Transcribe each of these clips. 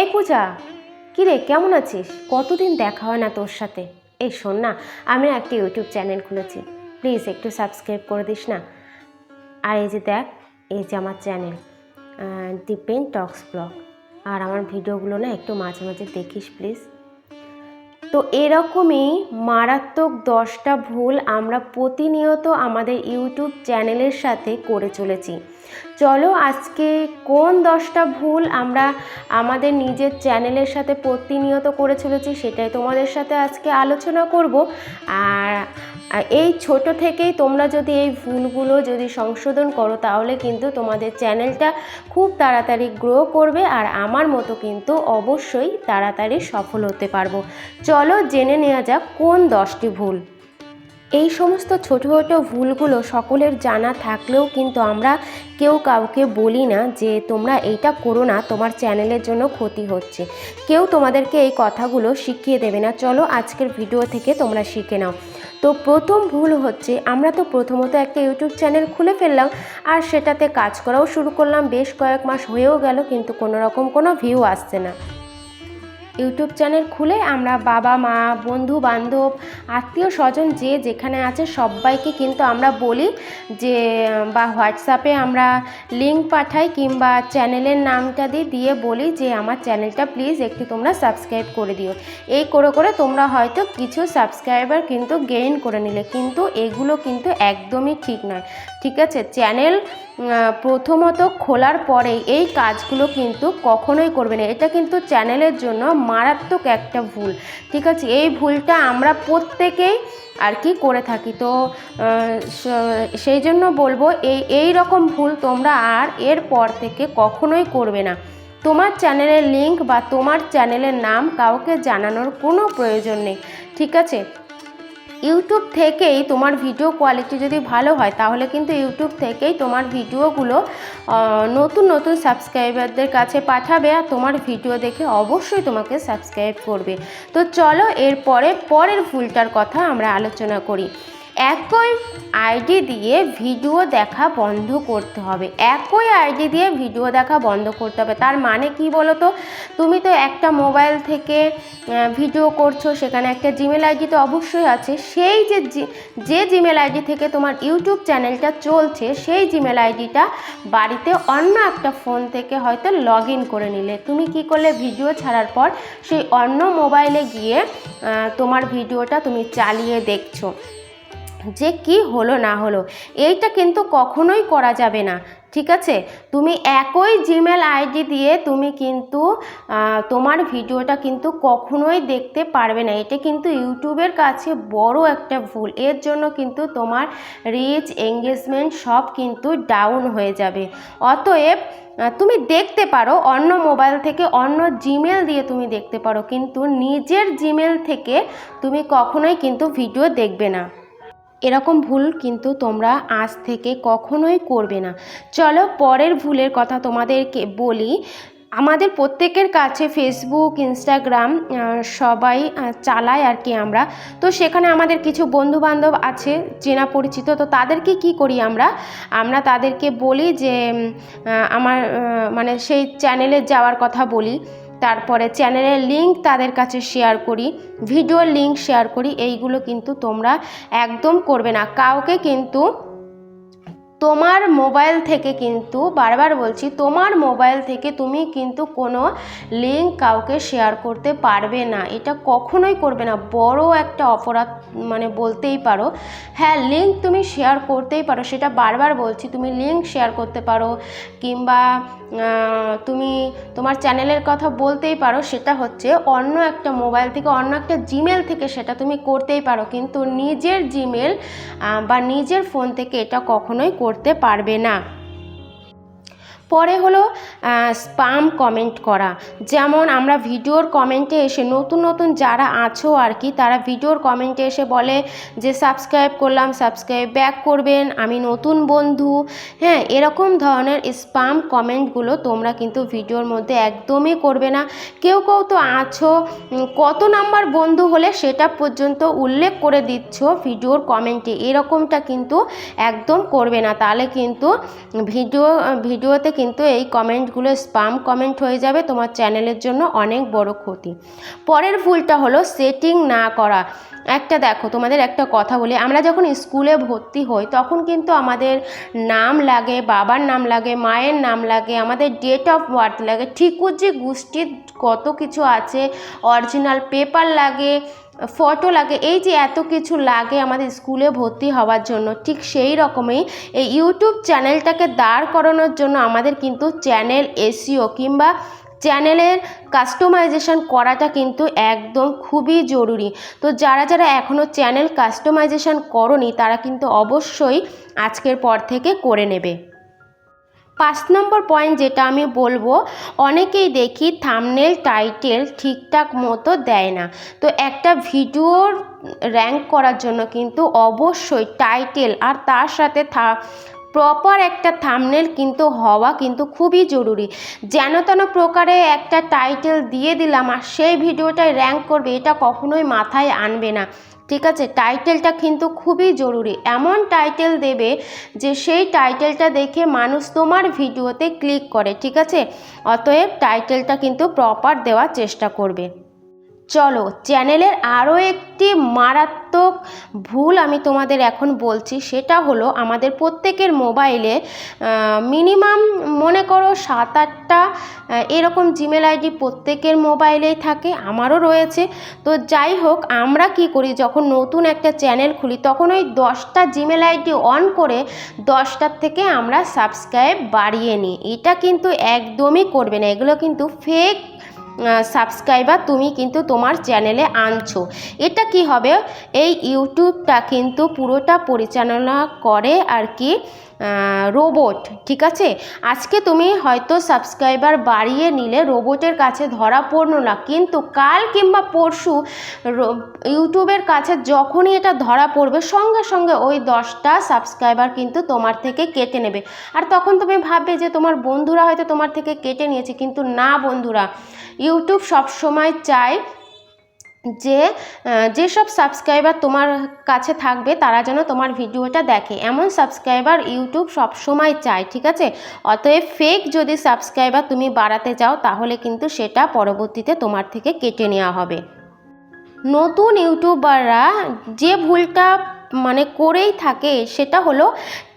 এই পূজা কী রে কেমন আছিস? কতদিন দেখা হয় না তোর সাথে? এই শোন না, আমি একটি একটা ইউটিউব চ্যানেল খুলেছি। প্লিজ একটু সাবস্ক্রাইব করে দিস না। আর এই যে দেখ, এই যে আমার চ্যানেল দিপেন টক্স ব্লগ। আর আমার ভিডিওগুলো না একটু মাঝে মাঝে দেখিস প্লিজ। তো এরকমই মারাত্মক দশটা ভুল আমরা প্রতিনিয়ত আমাদের ইউটিউব চ্যানেলের সাথে করে চলেছি। চলো আজকে কোন দশটা ভুল আমরা আমাদের নিজের চ্যানেলের সাথে প্রতিনিয়ত করে চলেছি সেটাই তোমাদের সাথে আজকে আলোচনা করব। আর আর এই ছোট থেকেই তোমরা যদি এই ভুলগুলো যদি সংশোধন করো, তাহলে কিন্তু তোমাদের চ্যানেলটা খুব তাড়াতাড়ি গ্রো করবে আর আমার মতো কিন্তু অবশ্যই তাড়াতাড়ি সফল হতে পারব। চলো জেনে নেওয়া যাক কোন দশটি ভুল। এই সমস্ত ছোট ছোটো ভুলগুলো সকলের জানা থাকলেও কিন্তু আমরা কেউ কাউকে বলি না যে তোমরা এইটা করো না, তোমার চ্যানেলের জন্য ক্ষতি হচ্ছে। কেউ তোমাদেরকে এই কথাগুলো শিখিয়ে দেবে না। চলো আজকের ভিডিও থেকে তোমরা শিখে নাও। তো প্রথম ভুল হচ্ছে, আমরা তো প্রথমত একটা ইউটিউব চ্যানেল খুলে ফেললাম আর সেটাতে কাজ করাও শুরু করলাম। বেশ কয়েক মাস হয়েও গেল, কিন্তু কোনো রকম কোনো ভিউ আসছে না। ইউটিউব চ্যানেল খুলে আমরা বাবা, মা, বন্ধু, বান্ধব, আত্মীয়, স্বজন যে যেখানে আছে সবাইকে কিন্তু আমরা বলি যে, বা হোয়াটসঅ্যাপে আমরা লিঙ্ক পাঠাই কিংবা চ্যানেলের নামটা দিয়ে দিয়ে বলি যে, আমার চ্যানেলটা প্লিজ একটু তোমরা সাবস্ক্রাইব করে দিও। এই করে করে তোমরা হয়তো কিছু সাবস্ক্রাইবার কিন্তু গেইন করে নিলে। কিন্তু এগুলো কিন্তু একদমই ঠিক নয়। ঠিক আছে? চ্যানেল প্রথমত খোলার পরে এই কাজগুলো কিন্তু কখনোই করবে না। এটা কিন্তু চ্যানেলের জন্য মারাত্মক একটা ভুল, ঠিক আছে? এই ভুলটা আমরা প্রত্যেকেই আর কি করে থাকি। তো সেই জন্য বলব, এই এই রকম ভুল তোমরা আর এর পর থেকে কখনোই করবে না। তোমার চ্যানেলের লিঙ্ক বা তোমার চ্যানেলের নাম কাউকে জানানোর কোনো প্রয়োজন নেই, ঠিক আছে? ইউটিউব থেকেই তোমার ভিডিও কোয়ালিটি যদি ভালো হয়, তাহলে কিন্তু ইউটিউব থেকেই তোমার ভিডিওগুলো নতুন নতুন সাবস্ক্রাইবারদের কাছে পাঠাবে আর তোমার ভিডিও দেখে অবশ্যই তোমাকে সাবস্ক্রাইব করবে। তো চলো এরপরে পরের ভুলটার কথা আমরা আলোচনা করি। একই আইডি দিয়ে ভিডিও দেখা বন্ধ করতে হবে। একই আইডি দিয়ে ভিডিও দেখা বন্ধ করতে হবে। তার মানে কি বলো তো তুমি তো একটা মোবাইল থেকে ভিডিও করছ, সেখানে একটা জিমেল আইডি তো অবশ্যই আছে। সেই যে যে জিমেল আইডি থেকে তোমার ইউটিউব চ্যানেলটা চলছে, সেই জিমেল আইডিটা বাড়িতে অন্য একটা ফোন থেকে হয়তো লগ ইন করে নিলে। তুমি কি করলে? ভিডিও ছাড়ার পর সেই অন্য মোবাইলে গিয়ে তোমার ভিডিওটা তুমি চালিয়ে দেখছ। যে কি হলো না হলো, এইটা কিন্তু কখনোই করা যাবে না, ঠিক আছে? তুমি একই জিমেল আইডি দিয়ে তুমি কিন্তু তোমার ভিডিওটা কিন্তু কখনোই দেখতে পারবে না। এটা কিন্তু ইউটিউবের কাছে বড় একটা ভুল। এর জন্য কিন্তু তোমার রিচ এঙ্গেজমেন্ট সব কিন্তু ডাউন হয়ে যাবে। অতএব তুমি দেখতে পারো, অন্য মোবাইল থেকে অন্য জিমেল দিয়ে তুমি দেখতে পারো, কিন্তু নিজের জিমেল থেকে তুমি কখনোই কিন্তু ভিডিও দেখবে না। এরকম ভুল কিন্তু তোমরা আজ থেকে কখনোই করবে না। চলো পরের ভুলের কথা তোমাদেরকে বলি। আমাদের প্রত্যেকের কাছে ফেসবুক ইনস্টাগ্রাম সবাই চালায় আর কি আমরা। তো সেখানে আমাদের কিছু বন্ধু বান্ধব আছে, চেনা পরিচিত, তো তাদেরকে কি করি আমরা? আমরা তাদেরকে বলি যে আমার মানে সেই চ্যানেলে যাওয়ার কথা বলি। তারপরে চ্যানেলের লিংক তাদের কাছে শেয়ার করি ভিডিওর লিংক শেয়ার করি, এইগুলো কিন্তু তোমরা একদম করবে না। কাউকে কিন্তু তোমার মোবাইল থেকে কিন্তু, বারবার বলছি, তোমার মোবাইল থেকে তুমি কিন্তু কোনো লিঙ্ক কাউকে শেয়ার করতে পারবে না। এটা কখনোই করবে না। বড় একটা অপরাধ মানে বলতেই পারো। হ্যাঁ লিঙ্ক তুমি শেয়ার করতেই পারো, সেটা বারবার বলছি, তুমি লিঙ্ক শেয়ার করতে পারো, কিংবা তুমি তোমার চ্যানেলের কথা বলতেই পারো, সেটা হচ্ছে অন্য একটা মোবাইল থেকে, অন্য একটা জিমেল থেকে সেটা তুমি করতেই পারো। কিন্তু নিজের জিমেল বা নিজের ফোন থেকে এটা কখনোই করতে পারবে না। পরে হলো স্পাম কমেন্ট করা। যেমন আমরা ভিডিওর কমেন্টে এসে নতুন নতুন যারা আছো আর কি, তারা ভিডিওর কমেন্টে এসে বলে যে সাবস্ক্রাইব করলাম সাবস্ক্রাইব ব্যাক করবেন, আমি নতুন বন্ধু। হ্যাঁ এরকম ধরনের স্পাম কমেন্টগুলো তোমরা কিন্তু ভিডিওর মধ্যে একদমই করবে না। কেউ কেউ তো আছো কত নাম্বার বন্ধু হলে সেটা পর্যন্ত উল্লেখ করে দিচ্ছ ভিডিওর কমেন্টে এরকমটা কিন্তু একদম করবে না। তাহলে কিন্তু ভিডিও, ভিডিওতে কিন্তু এই কমেন্টগুলো স্পাম কমেন্ট হয়ে যাবে, তোমার চ্যানেলের জন্য অনেক বড় ক্ষতি। পরের ভুলটা হলো সেটিং না করা। একটা দেখো, তোমাদের একটা কথা বলি, আমরা যখন স্কুলে ভর্তি হই, তখন কিন্তু আমাদের নাম লাগে, বাবার নাম লাগে, মায়ের নাম লাগে, আমাদের ডেট অফ বার্থ লাগে ঠিকুর যে গোষ্ঠীর কত কিছু আছে অরিজিনাল পেপার লাগে ফটো লাগে, এই যে এত কিছু লাগে আমাদের স্কুলে ভর্তি হওয়ার জন্য, ঠিক সেই রকমই এই ইউটিউব চ্যানেলটাকে দাঁড় করানোর জন্য আমাদের কিন্তু চ্যানেল এসিও কিংবা চ্যানেলের কাস্টমাইজেশন করাটা কিন্তু একদম খুবই জরুরি। তো যারা যারা এখনও চ্যানেল কাস্টমাইজেশন করনি, তারা কিন্তু অবশ্যই আজকের পর থেকে করে নেবে। পাঁচ নম্বর পয়েন্ট যেটা আমি বলব, অনেকেই দেখি থামনেল টাইটেল ঠিকঠাক মতো দেয় না। তো একটা ভিডিওর র্যাঙ্ক করার জন্য কিন্তু অবশ্যই টাইটেল আর তার সাথে থা প্রপার একটা থামনেল কিন্তু হওয়া কিন্তু খুবই জরুরি। যেন তেন প্রকারে একটা টাইটেল দিয়ে দিলাম আর সেই ভিডিওটায় র্যাঙ্ক করবে, এটা কখনোই মাথায় আনবে না। ঠিক আছে? টাইটেলটা কিন্তু খুবই জরুরি। এমন টাইটেল দেবে যে সেই টাইটেলটা দেখে মানুষ তোমার ভিডিওতে ক্লিক করে, ঠিক আছে? অতএব টাইটেলটা কিন্তু প্রপার দেওয়ার চেষ্টা করবে। চলো, চ্যানেলের আরও একটি মারাত্মক ভুল আমি তোমাদের এখন বলছি, সেটা হলো আমাদের প্রত্যেকের মোবাইলে মিনিমাম মনে করো সাত আটটা এরকম জিমেল আইডি প্রত্যেকের মোবাইলেই থাকে, আমারও রয়েছে। তো যাই হোক, আমরা কি করি, যখন নতুন একটা চ্যানেল খুলি, তখন ওই দশটা জিমেল আইডি অন করে দশটার থেকে আমরা সাবস্ক্রাইব বাড়িয়ে নিই। এটা কিন্তু একদমই করবে না, এগুলো কিন্তু ফেক সাবস্ক্রাইবার তুমি কিন্তু তোমার চ্যানেলে আনছো। এটা কি হবে? এই ইউটিউবটা কিন্তু পুরোটা পরিচালনা করে আর কি রোবট ঠিক আছে? আজকে তুমি হয়তো সাবস্ক্রাইবার বাড়িয়ে নিলে রোবটের কাছে ধরা পড়ল না। কিন্তু কাল কিংবা পরশু ইউটিউবের কাছে যখনই এটা ধরা পড়বে, সঙ্গে সঙ্গে ওই দশটা সাবস্ক্রাইবার কিন্তু তোমার থেকে কেটে নেবে। আর তখন তুমি ভাববে যে তোমার বন্ধুরা হয়তো তোমার থেকে কেটে নিয়েছে, কিন্তু না বন্ধুরা। ইউটিউব সবসময় চায় যে যেসব সাবস্ক্রাইবার তোমার কাছে থাকবে তারা যেন তোমার ভিডিওটা দেখে। এমন সাবস্ক্রাইবার ইউটিউব সব সময় চায়, ঠিক আছে? অতএব ফেক যদি সাবস্ক্রাইবার তুমি বাড়াতে চাও তাহলে কিন্তু সেটা পরবর্তীতে তোমার থেকে কেটে নেওয়া হবে। নতুন ইউটিউবাররা যে ভুলটা মানে করেই থাকে, সেটা হলো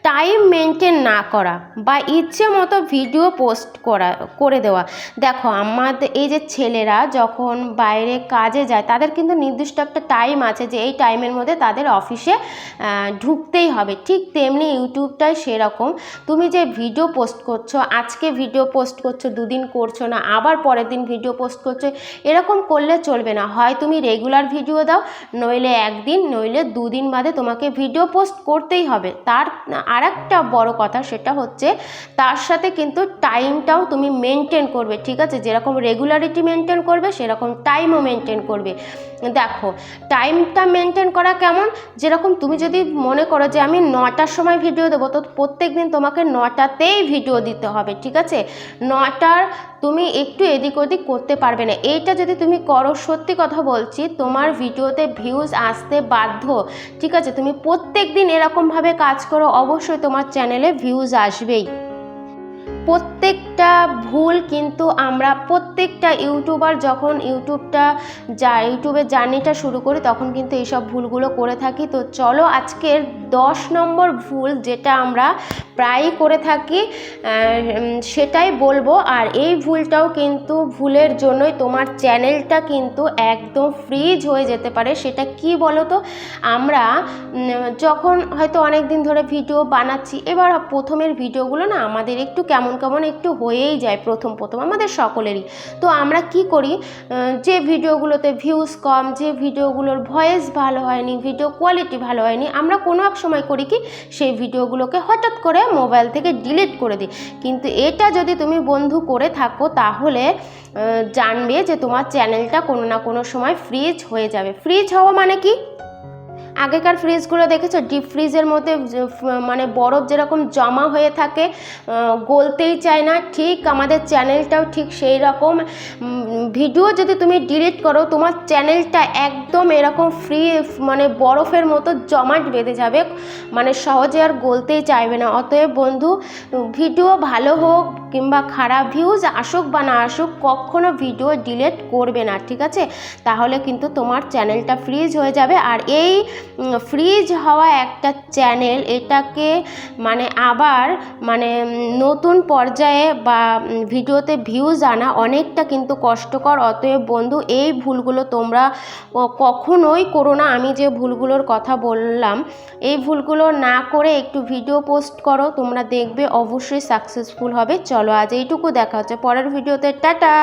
টাইম মেনটেন না করা বা ইচ্ছে মতো ভিডিও পোস্ট করা, করে দেওয়া। দেখো, আমাদের এই যে ছেলেরা যখন বাইরে কাজে যায়, তাদের কিন্তু নির্দিষ্ট একটা টাইম আছে যে এই টাইমের মধ্যে তাদের অফিসে ঢুকতেই হবে। ঠিক তেমনি ইউটিউবটাই সেরকম। তুমি যে ভিডিও পোস্ট করছ, আজকে ভিডিও পোস্ট করছ, দুদিন করছ না, আবার পরের দিন ভিডিও পোস্ট করছ, এরকম করলে চলবে না। হয় তুমি রেগুলার ভিডিও দাও, নইলে একদিন, নইলে দুদিন বাদে তোমাকে ভিডিও পোস্ট করতেই হবে। তার আর একটা বড় কথা সেটা হচ্ছে তার সাথে কিন্তু টাইমটাও তুমি মেনটেন করবে, ঠিক আছে? যেরকম রেগুলারিটি মেনটেন করবে, সেরকম টাইমও মেনটেন করবে। দেখো টাইমটা মেনটেন করা কেমন? যেরকম তুমি যদি মনে করো যে আমি নটার সময় ভিডিও দেবো, তো প্রত্যেক দিন তোমাকে নটাতেই ভিডিও দিতে হবে, ঠিক আছে? নটার তুমি একটু এদিক ওদিক করতে পারবে না। এইটা যদি তুমি করো, সত্যি কথা বলছি, তোমার ভিডিওতে ভিউজ আসতে বাধ্য। ঠিক আছে? তুমি প্রত্যেক দিন এরকমভাবে কাজ করো, অবশ্যই তোমার চ্যানেলে ভিউজ আসবেই। প্রত্যেকটা ভুল কিন্তু আমরা প্রত্যেকটা ইউটিউবার যখন ইউটিউবটা যা ইউটিউবের জার্নিটা শুরু করি তখন কিন্তু এইসব ভুলগুলো করে থাকি। তো চলো আজকের দশ নম্বর ভুল যেটা আমরা প্রায়ই করে থাকি সেটাই বলব। আর এই ভুলটাও কিন্তু ভুলের জন্যই তোমার চ্যানেলটা কিন্তু একদম ফ্রিজ হয়ে যেতে পারে। সেটা কি বলো তো আমরা যখন হয়তো অনেক দিন ধরে ভিডিও বানাচ্ছি, এবার প্রথমের ভিডিওগুলো না আমাদের একটু কেমন কেমন একটু হয়েই যায় প্রথম প্রথম, আমাদের সকলেরই। তো আমরা কি করি? যে ভিডিওগুলোতে ভিউজ কম, যে ভিডিওগুলোর ভয়েস ভালো হয়নি ভিডিও কোয়ালিটি ভালো হয়নি, আমরা কোনো এক সময় করি কি, সেই ভিডিওগুলোকে হঠাৎ করে মোবাইল থেকে ডিলিট করে দিই। কিন্তু এটা যদি তুমি বন্ধু করে থাকো, তাহলে জানবে যে তোমার চ্যানেলটা কোনো না কোনো সময় ফ্রিজ হয়ে যাবে। ফ্রিজ হওয়া মানে কি? আগেকার ফ্রিজগুলো দেখেছ? ডিপ ফ্রিজের মধ্যে মানে বরফ যেরকম জমা হয়ে থাকে গলতেই চায় না। ঠিক আমাদের চ্যানেলটাও ঠিক সেই রকম ভিডিও যদি তুমি ডিলিট করো, তোমার চ্যানেলটা একদম এরকম ফ্রি মানে বরফের মতো জমাট বেঁধে যাবে মানে সহজে আর গলতেই চাইবে না। অতএব বন্ধু, ভিডিও ভালো হোক কিংবা খারাপ ভিউজ আসুক বা না আসুক, কখনো ভিডিও ডিলেট করবে না, ঠিক আছে? তাহলে কিন্তু তোমার চ্যানেলটা ফ্রিজ হয়ে যাবে। আর এই ফ্রিজ হওয়া একটা চ্যানেল, এটাকে মানে আবার মানে নতুন পর্যায়ে বা ভিডিওতে ভিউজ আনা অনেকটা কিন্তু কষ্টকর। অতএব বন্ধু, এই ভুলগুলো তোমরা কখনোই করো না। আমি যে ভুলগুলোর কথা বললাম, এই ভুলগুলো না করে একটু ভিডিও পোস্ট করো। তোমরা দেখবে অবশ্যই সাকসেসফুল হবে। চলো আজ এইটুকু। দেখা হচ্ছে পরের ভিডিওতে। টাটা!